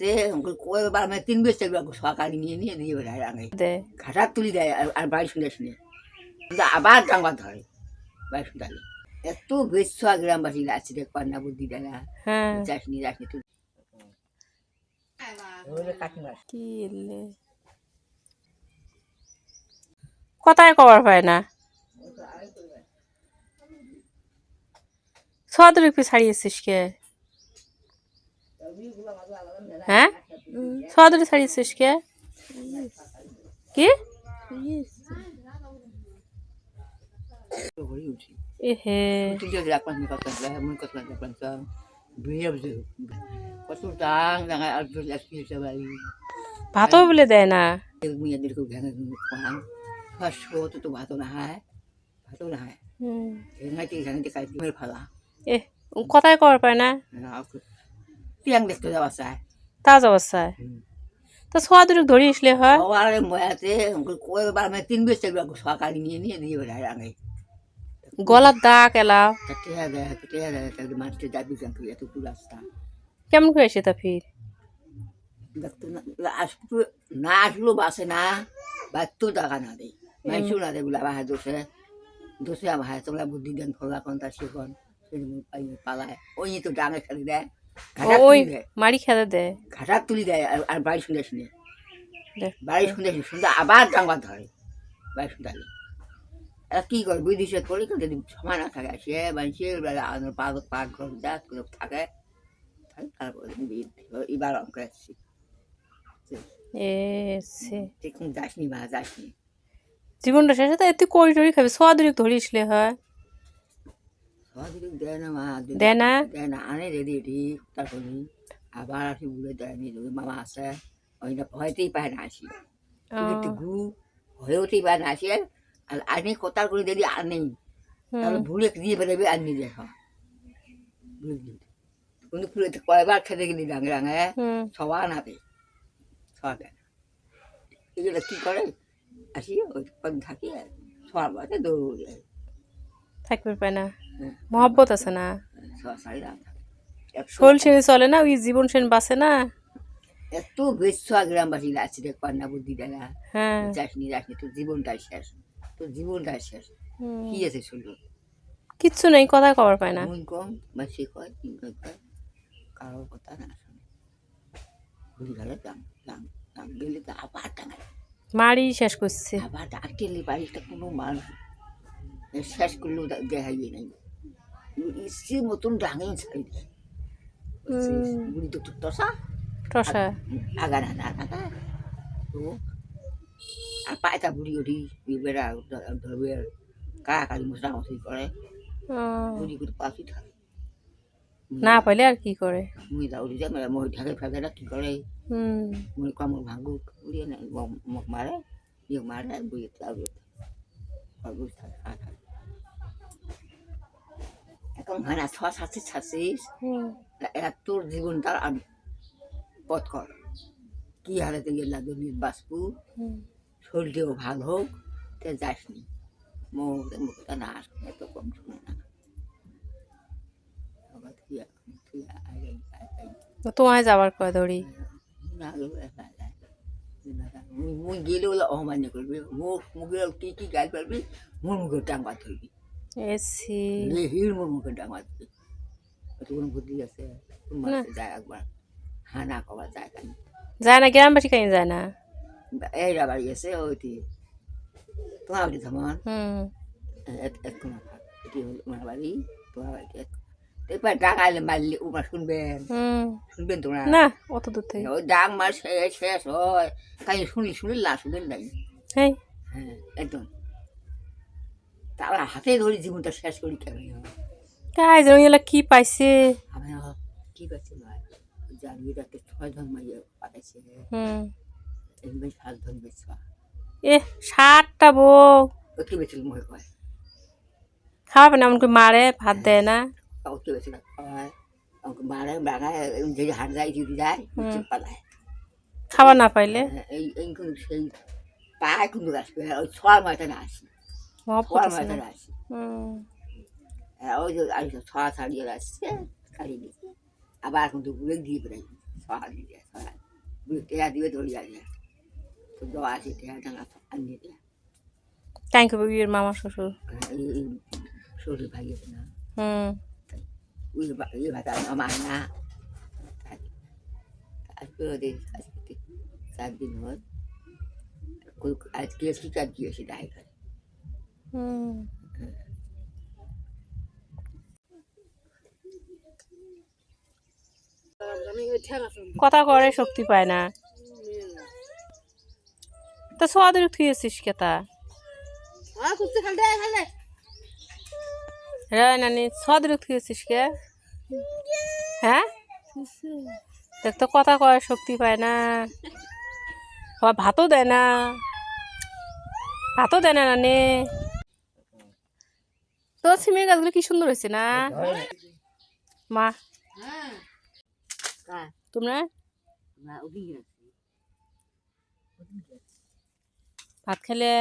যে কয়েকবার আমি তিন বেশ সকালে নিয়ে নিয়ে নিয়ে বেড়ায় আগে দেয় ঘাটার তুলি দেয় আর- আর বাড়ি শুনে শুনে। আবার ডাঙ্গা ধরে বাড়ি শুনতে এত বেশ গ্রামবাসী আছে রে কন্যা বুদ্ধি দেয় কথায় কবার পায় না। সদর একটু ছাড়িয়েছিস কে হ্যাঁ সদরে ছাড়িয়েছিস কে কি ঘুরে উঠি এ হে তুই যদি রাখলাম কথা মন কথা রাখলাম বিয়ে বুঝে কত ডাং ডাঙা আর তোর আসি সবাই ভাতও বলে দেয় না। তো ভাতও না হয় ভাতও না। হয় কথায় কবার পায় না টিয়াং দেখতে যাওয়া চায় তাজ অবস্থায়। তো সদরে ধরে আসলে হয়। সবার ময়াতে কয়েকবার আমি তিন বেশ সকালে নিয়ে নিয়ে বেড়ায় আগে। গলার দাগ এলা। দেয় দেয় রাস্তা। কেমন করে আসে তা ফির না আসলো বাসে না বাড়তো টাকা না দেয় মানুষও না দেয় বলে আবার দোষে দোষে আমার তোমরা বুদ্ধি দেন ফলা কোন তার শিখন পালায়। ওই তো ডাঙে খেলে দেয়। ওই মারি খেতে দেয়। ঘাটার তুলি দেয় আর বাড়ি শুনে। শুনে বাড়ি শুনে শুনে। শুনতে আবার ধরে বাড়ি শুনতে কী করে? বিদেশে করে কিন্তু যদি থাকে সে মানুষে আমার পা পাক ঘর যা করে থাকে তারপরে এবার অঙ্ক আসছি এ সে যাসনি বা যাসনি। জীবনটা শেষে তো এত করি টরি খাবে? সদরে ধরে আসলে হয়। দেয় না দেয় না আনে রেডি রেডি আবার আসি বলে দেয়নি যদি মামা আসে ওই না ভয়তেই পায় না আসি ঘু হয়েওতেই পায় না আসি আর আনি কোথার করে যদি আর তাহলে ভুলে দিয়ে বেরোবে আর নিজে হয় বুঝলি কিন্তু পুরো কয়বার খেতে গেলি ডাঙে ডাঙে সবার না সবার এগুলো কী করে আসি ওই থাকি সবার বাড়িতে দৌড় থাকবে পায় না হ্যাঁ। মহব্বত আছে না? শোল সেনে চলে না? ওই জীবন সেন বাসে না? এত বেশ গ্রামবাসী আছে রে কন্যা বুদ্ধি দেয় হ্যাঁ। যাসনি যাসনি তোর জীবনটাই শেষ। তোর জীবনটাই শেষ। কি আছে শুনলো কিচ্ছু নেই কথায় কবার পায় না। মন কম বা সে কয় তিন কয় কারোর কথা না শোনে। বুঝি গেলে দাম দাম দাম গেলে তো আবার টাঙায় মারি শেষ করছে। আবার ডাক্তারলি বাড়িটা কোনো মানুষ শেষ করলেও দে- দেখাইয়ে নাই। ইসির মতন দেয়। হুম। বুড়ি তো টসা। টসা? আগা না না তো আর পায়তা বুড়ি ওঠি বেড়া ধরবে কাকালি মশলা মশলি করে। বুড়ি করে পাখি থাকে। না পাইলে আর কি করে? মুই দাউরি যায় মানে মই ঢাকে ফেলে কি করে? হুম। মই কামড় ভাঙু উড়িয়ে মোক মারে ইয়ে মারে বুড়ি দাউরি থাকে এখন হয় না ছ ছাড়ছিস ছাড়ছিস তোর জীবনটার আমি পথ কর। কি হারাতে গেলা দুনির বাঁচবু। শরীরটাও ভালো হোক তে যাসনি মুখ মুখটা না এত কম শুনে না। তোমায় যাবার কয় না যায় মুই গেলে ওগুলো অমান্য করবি। মুখ মুখে কি কি গাল পারবি মোর মুখে টাঙ্গা ধরবি এসি হির মোর মুখে বুদ্ধি আছে কোন মাসে যায় একবার। হ্যাঁ কবা যায় কেন? যায় না গ্রামবাসী যায় না? এই ওইটি হুম। এক কোনা এটি হলো আমার বাড়ি এক এবার মারলে ওমা শুনবেন। হুম। শুনবেন তোমরা? না অত দূর থেকে। ওই ডাং মার শেষ শেষ হয়। কাই শুনলি শুনলি না নাই? হ্যাঁ হ্যাঁ একদম। তারা হাতে ধরে জীবনটা শেষ করি কেন কাজ এলা কি পাইছে? আমি কি করছে ভাই জানবি একটা ছয় ধন মাইয়ে পাঠাইছে। হুম। এমনি সাত ধন বেচবা এ সাতটা বউ। কি বেছিল মনে কয় খাওয়াবে না করে মারে ভাত দেয় না। কি বেছিল খাওয়ায় আমাকে মারে বাগায় যে হাট যায় যদি যায় পালায়। খাবার না পাইলে? হ্যাঁ, এই সেই পায় কিন্তু আসবে ওই ছয় আছে না ময়দানে হুম ওই যে ছয় ছাড়িয়ে আসছে ছাড়িয়ে দিচ্ছে আবার ঘুরে দিয়ে বেড়াই ছড়ানি দিয়ে ছড়ানি টেয়া দিবে দড়িয়া দিয়ে তো দেওয়া আছে টেয়া টাঙা আনিয়ে দেয় টাইম করবে বিয়ের মামা শ্বশুর শরীর ভাগিয়েছে না হুম ওই বা- ভাতা আমার না আজকে ওদের আজকে চার দিন কই- আজকে কি কাজ দিয়েছে করে হুম। কথা করে শক্তি পায় না। তা সোয়াদের থুয়েছিস কেতা হ্যাঁ নানি সোয়াদের থুয়েছিস কে? হ্যাঁ? দেখ তো কথা কয় শক্তি পায় না। ভাতও দেয় না। ভাতও দেয় না নানি। তো সিমের গাছগুলো কি সুন্দর হয়েছে না? মা। তোমরা? না ওদিন গেছে। ভাত খেলে?